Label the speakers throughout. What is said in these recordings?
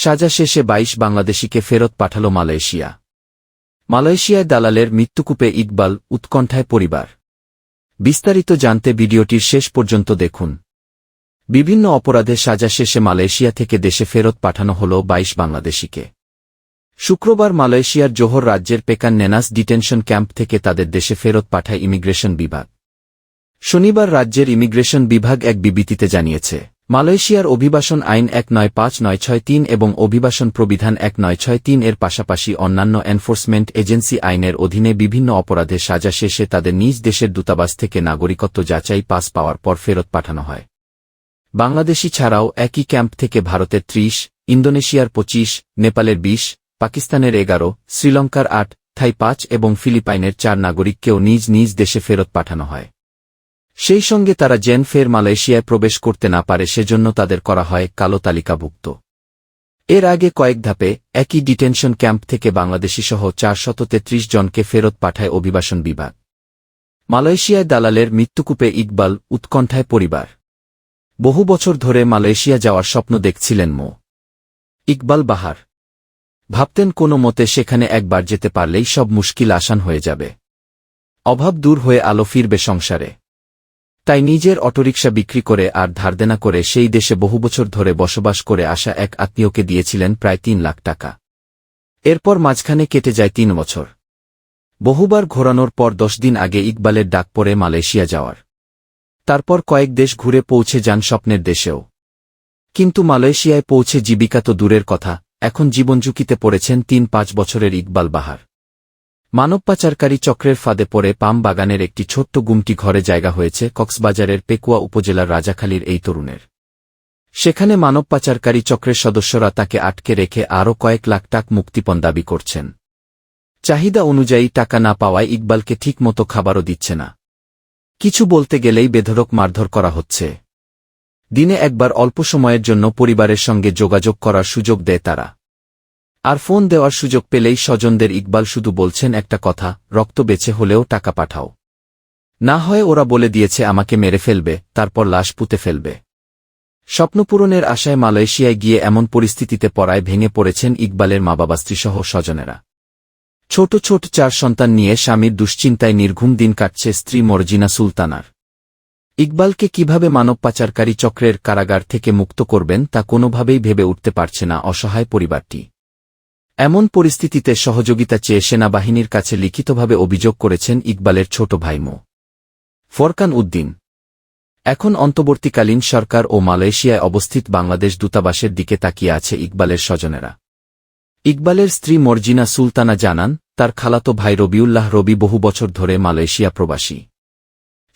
Speaker 1: সাজা শেষে বাইশ বাংলাদেশিকে ফেরত পাঠাল মালয়েশিয়া। মালয়েশিয়ায় দালালের মৃত্যুকূপে ইকবাল, উৎকণ্ঠায় পরিবার। বিস্তারিত জানতে ভিডিওটির শেষ পর্যন্ত দেখুন। বিভিন্ন অপরাধে সাজা শেষে মালয়েশিয়া থেকে দেশে ফেরত পাঠানো হল বাইশ বাংলাদেশিকে। শুক্রবার মালয়েশিয়ার জোহর রাজ্যের পেকান নেনাস ডিটেনশন ক্যাম্প থেকে তাদের দেশে ফেরত পাঠায় ইমিগ্রেশন বিভাগ। শনিবার রাজ্যের ইমিগ্রেশন বিভাগ এক বিবৃতিতে জানিয়েছে। মালয়েশিয়ার অভিবাসন আইন এক নয় পাঁচ নয় ছয় তিন এবং অভিবাসন প্রবিধান এক নয় ছয় তিন এর পাশাপাশি অন্যান্য এনফোর্সমেন্ট এজেন্সি আইনের অধীনে বিভিন্ন অপরাধে সাজা শেষে তাদের নিজ দেশের দূতাবাস থেকে নাগরিকত্ব যাচাই পাস পাওয়ার পর ফেরত পাঠানো হয়। বাংলাদেশি ছাড়াও একই ক্যাম্প থেকে ভারতের ত্রিশ, ইন্দোনেশিয়ার পঁচিশ, নেপালের বিশ, পাকিস্তানের এগারো, শ্রীলঙ্কার আট, থাই পাঁচ এবং ফিলিপাইনের চার নাগরিককেও নিজ নিজ দেশে ফেরত পাঠানো হয়। সেই সঙ্গে তারা জেন ফের মালয়েশিয়ায় প্রবেশ করতে না পারে সেজন্য তাদের করা হয় কালো তালিকাভুক্ত। এর আগে কয়েক ধাপে একই ডিটেনশন ক্যাম্প থেকে বাংলাদেশিসহ চারশত তেত্রিশ জনকে ফেরত পাঠায় অভিবাসন বিভাগ। মালয়েশিয়ায় দালালের মৃত্যুকূপে ইকবাল উৎকণ্ঠায় পরিবার। বহু বছর ধরে মালয়েশিয়া যাওয়ার স্বপ্ন দেখছিলেন মো। ইকবাল বাহার। ভাবতেন কোনো মতে সেখানে একবার যেতে পারলেই সব মুশকিল আসান হয়ে যাবে। অভাব দূর হয়ে আলো ফিরবে সংসারে। তাই নিজের অটোরিকশা বিক্রি করে আর ধারদেনা করে সেই দেশে বহু বছর ধরে বসবাস করে আসা এক আত্মীয়কে দিয়েছিলেন প্রায় তিন লাখ টাকা। এরপর মাঝখানে কেটে যায় তিন বছর। বহুবার ঘোরানোর পর দশ দিন আগে ইকবালের ডাক পড়ে মালয়েশিয়া যাওয়ার। তারপর কয়েক দেশ ঘুরে পৌঁছে যান স্বপ্নের দেশেও। কিন্তু মালয়েশিয়ায় পৌঁছে জীবিকা তো দূরের কথা, এখন জীবন ঝুঁকিতে পড়েছেন তিন পাঁচ বছরের ইকবাল বাহার। মানব পাচারকারী চক্রের ফাঁদে পড়ে পাম বাগানের একটি ছোট্ট গুমটি ঘরে জায়গা হয়েছে কক্সবাজারের পেকুয়া উপজেলার রাজাখালীর এই তরুণের। সেখানে মানব পাচারকারী চক্রের সদস্যরা তাকে আটকে রেখে আরও কয়েক লাখ টাক মুক্তিপণ দাবি করছেন। চাহিদা অনুযায়ী টাকা না পাওয়ায় ইকবালকে ঠিকমতো খাবারও দিচ্ছে না। কিছু বলতে গেলেই বেধরক মারধর করা হচ্ছে। দিনে একবার অল্প সময়ের জন্য পরিবারের সঙ্গে যোগাযোগ করার সুযোগ দেয় তারা। আর ফোন দেওয়ার সুযোগ পেলেই স্বজনদের ইকবাল শুধু বলছেন একটা কথা, রক্ত বেছে হলেও টাকা পাঠাও। না হয় ওরা বলে দিয়েছে আমাকে মেরে ফেলবে, তারপর লাশ পুঁতে ফেলবে। স্বপ্নপূরণের আশায় মালয়েশিয়ায় গিয়ে এমন পরিস্থিতিতে পড়ায় ভেঙে পড়েছেন ইকবালের মা বাবা স্ত্রীসহ স্বজনেরা। ছোট ছোট চার সন্তান নিয়ে স্বামীর দুশ্চিন্তায় নির্ঘুম দিন কাটছে স্ত্রী মর্জিনা সুলতানার। ইকবালকে কীভাবে মানব পাচারকারী চক্রের কারাগার থেকে মুক্ত করবেন তা কোনোভাবেই ভেবে উঠতে পারছে না অসহায় পরিবারটি। এমন পরিস্থিতিতে সহযোগিতা চেয়ে সেনাবাহিনীর কাছে লিখিতভাবে অভিযোগ করেছেন ইকবালের ছোট ভাই মো. ফরকান উদ্দিন। এখন অন্তর্বর্তীকালীন সরকার ও মালয়েশিয়ায় অবস্থিত বাংলাদেশ দূতাবাসের দিকে তাকিয়ে আছে ইকবালের স্বজনেরা। ইকবালের স্ত্রী মর্জিনা সুলতানা জানান, তার খালাতো ভাই রবিউল্লাহ রবি বহু বছর ধরে মালয়েশিয়া প্রবাসী।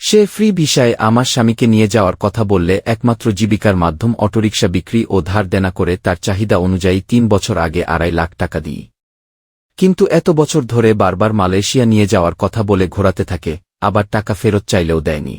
Speaker 1: সে ফ্রি ভিসায় আমার স্বামীকে নিয়ে যাওয়ার কথা বললে একমাত্র জীবিকার মাধ্যম অটোরিকশা বিক্রি ও ধার দেনা করে তার চাহিদা অনুযায়ী তিন বছর আগে আড়াই লাখ টাকা দিই। কিন্তু এত বছর ধরে বারবার মালয়েশিয়া নিয়ে যাওয়ার কথা বলে ঘোরাতে থাকে, আবার টাকা ফেরত চাইলেও দেয়নি।